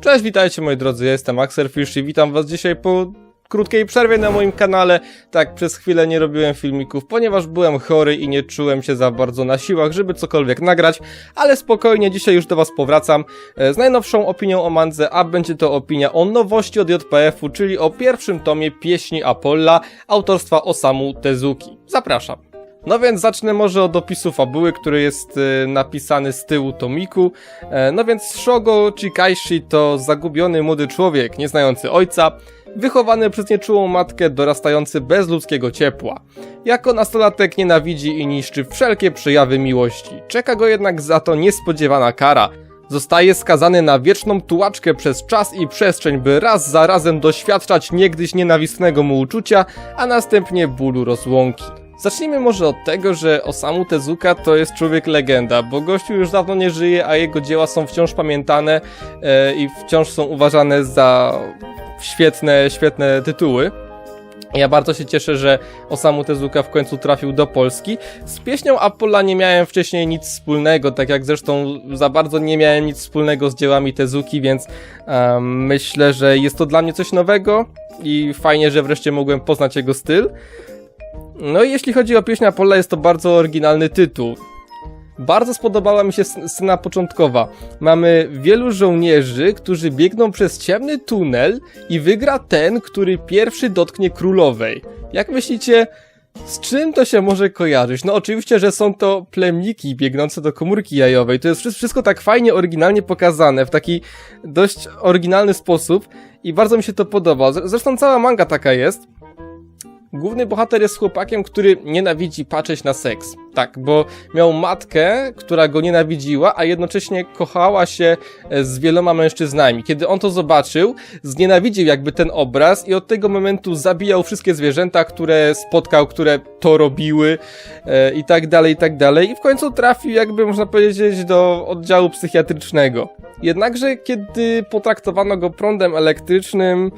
Cześć, witajcie moi drodzy, jestem Axelfish i witam was dzisiaj po krótkiej przerwie na moim kanale. Tak, przez chwilę nie robiłem filmików, ponieważ byłem chory i nie czułem się za bardzo na siłach, żeby cokolwiek nagrać, ale spokojnie, dzisiaj już do was powracam e, z najnowszą opinią o Mandze, a będzie to opinia o nowości od JPF-u, czyli o pierwszym tomie Pieśni Apolla autorstwa Osamu Tezuki. Zapraszam. No więc zacznę może od opisu fabuły, który jest e, napisany z tyłu tomiku. E, no więc Shogo Chikaishi to zagubiony młody człowiek, nieznający ojca, wychowany przez nieczułą matkę, dorastający bez ludzkiego ciepła. Jako nastolatek nienawidzi i niszczy wszelkie przejawy miłości. Czeka go jednak za to niespodziewana kara. Zostaje skazany na wieczną tułaczkę przez czas i przestrzeń, by raz za razem doświadczać niegdyś nienawistnego mu uczucia, a następnie bólu rozłąki. Zacznijmy może od tego, że Osamu Tezuka to jest człowiek legenda, bo gościu już dawno nie żyje, a jego dzieła są wciąż pamiętane e, i wciąż są uważane za świetne, świetne tytuły. Ja bardzo się cieszę, że Osamu Tezuka w końcu trafił do Polski. Z pieśnią Apolla nie miałem wcześniej nic wspólnego, tak jak zresztą za bardzo nie miałem nic wspólnego z dziełami Tezuki, więc um, myślę, że jest to dla mnie coś nowego i fajnie, że wreszcie mogłem poznać jego styl. No i jeśli chodzi o pieśń Apolla, jest to bardzo oryginalny tytuł. Bardzo spodobała mi się sc- scena początkowa. Mamy wielu żołnierzy, którzy biegną przez ciemny tunel i wygra ten, który pierwszy dotknie królowej. Jak myślicie, z czym to się może kojarzyć? No oczywiście, że są to plemniki biegnące do komórki jajowej. To jest wszy- wszystko tak fajnie, oryginalnie pokazane, w taki dość oryginalny sposób i bardzo mi się to podoba. Zresztą cała manga taka jest. Główny bohater jest chłopakiem, który nienawidzi patrzeć na seks. Tak, bo miał matkę, która go nienawidziła, a jednocześnie kochała się e, z wieloma mężczyznami. Kiedy on to zobaczył, znienawidził jakby ten obraz i od tego momentu zabijał wszystkie zwierzęta, które spotkał, które to robiły e, i tak dalej, i tak dalej. I w końcu trafił jakby, można powiedzieć, do oddziału psychiatrycznego. Jednakże, kiedy potraktowano go prądem elektrycznym,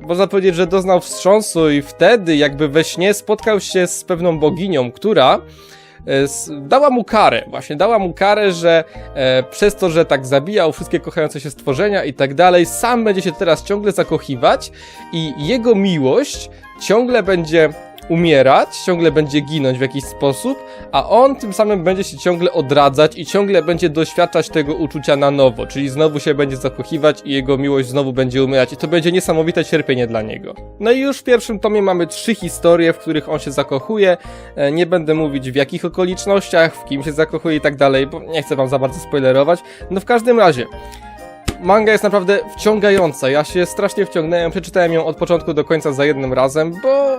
można powiedzieć, że doznał wstrząsu i wtedy jakby we śnie spotkał się z pewną boginią, która e, dała mu karę, właśnie dała mu karę, że e, przez to, że tak zabijał wszystkie kochające się stworzenia i tak dalej, sam będzie się teraz ciągle zakochiwać i jego miłość ciągle będzie umierać, ciągle będzie ginąć w jakiś sposób, a on tym samym będzie się ciągle odradzać i ciągle będzie doświadczać tego uczucia na nowo, czyli znowu się będzie zakochiwać i jego miłość znowu będzie umierać i to będzie niesamowite cierpienie dla niego. No i już w pierwszym tomie mamy trzy historie, w których on się zakochuje, E, nie będę mówić w jakich okolicznościach, w kim się zakochuje i tak dalej, bo nie chcę wam za bardzo spoilerować, no w każdym razie, Manga jest naprawdę wciągająca. Ja się strasznie wciągnąłem, przeczytałem ją od początku do końca za jednym razem, bo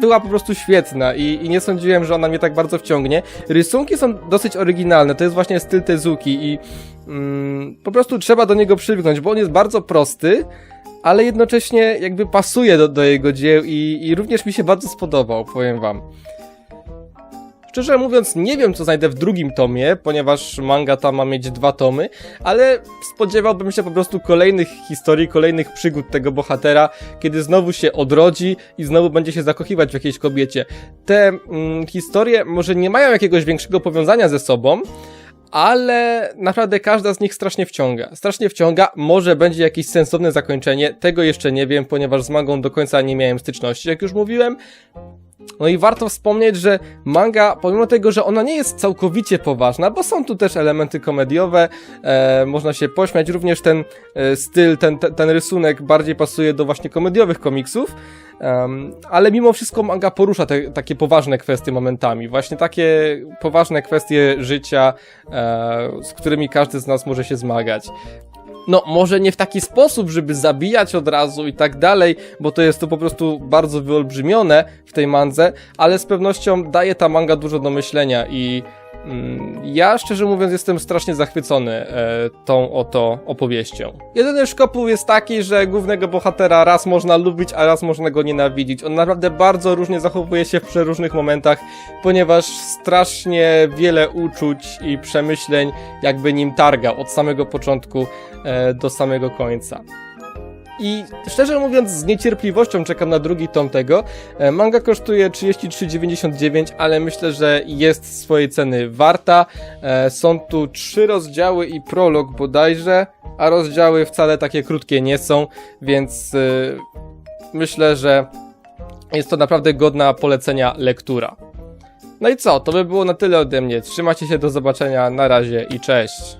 była po prostu świetna i, i nie sądziłem, że ona mnie tak bardzo wciągnie. Rysunki są dosyć oryginalne, to jest właśnie styl Tezuki i mm, po prostu trzeba do niego przywyknąć, bo on jest bardzo prosty, ale jednocześnie jakby pasuje do, do jego dzieł i, i również mi się bardzo spodobał, powiem wam. Szczerze mówiąc, nie wiem, co znajdę w drugim tomie, ponieważ manga ta ma mieć dwa tomy, ale spodziewałbym się po prostu kolejnych historii, kolejnych przygód tego bohatera, kiedy znowu się odrodzi i znowu będzie się zakochiwać w jakiejś kobiecie. Te mm, historie może nie mają jakiegoś większego powiązania ze sobą, ale naprawdę każda z nich strasznie wciąga. Strasznie wciąga, może będzie jakieś sensowne zakończenie, tego jeszcze nie wiem, ponieważ z mangą do końca nie miałem styczności, jak już mówiłem. No i warto wspomnieć, że manga, pomimo tego, że ona nie jest całkowicie poważna, bo są tu też elementy komediowe, e, można się pośmiać, również ten e, styl, ten, ten, ten rysunek bardziej pasuje do właśnie komediowych komiksów, ale mimo wszystko manga porusza te takie poważne kwestie momentami, właśnie takie poważne kwestie życia, e, z którymi każdy z nas może się zmagać no może nie w taki sposób, żeby zabijać od razu i tak dalej, bo to jest to po prostu bardzo wyolbrzymione w tej mandze, ale z pewnością daje ta manga dużo do myślenia i ja szczerze mówiąc jestem strasznie zachwycony e, tą oto opowieścią. Jedyny szkopuł jest taki, że głównego bohatera raz można lubić, a raz można go nienawidzić. On naprawdę bardzo różnie zachowuje się w przeróżnych momentach, ponieważ strasznie wiele uczuć i przemyśleń jakby nim targał od samego początku e, do samego końca. I szczerze mówiąc, z niecierpliwością czekam na drugi tom tego. E, Manga kosztuje 33,99, ale myślę, że jest swojej ceny warta. E, Są tu trzy rozdziały i prolog bodajże. a rozdziały wcale takie krótkie nie są, więc y, myślę, że jest to naprawdę godna polecenia lektura. No i co, to by było na tyle ode mnie. Trzymajcie się, do zobaczenia, na razie i cześć.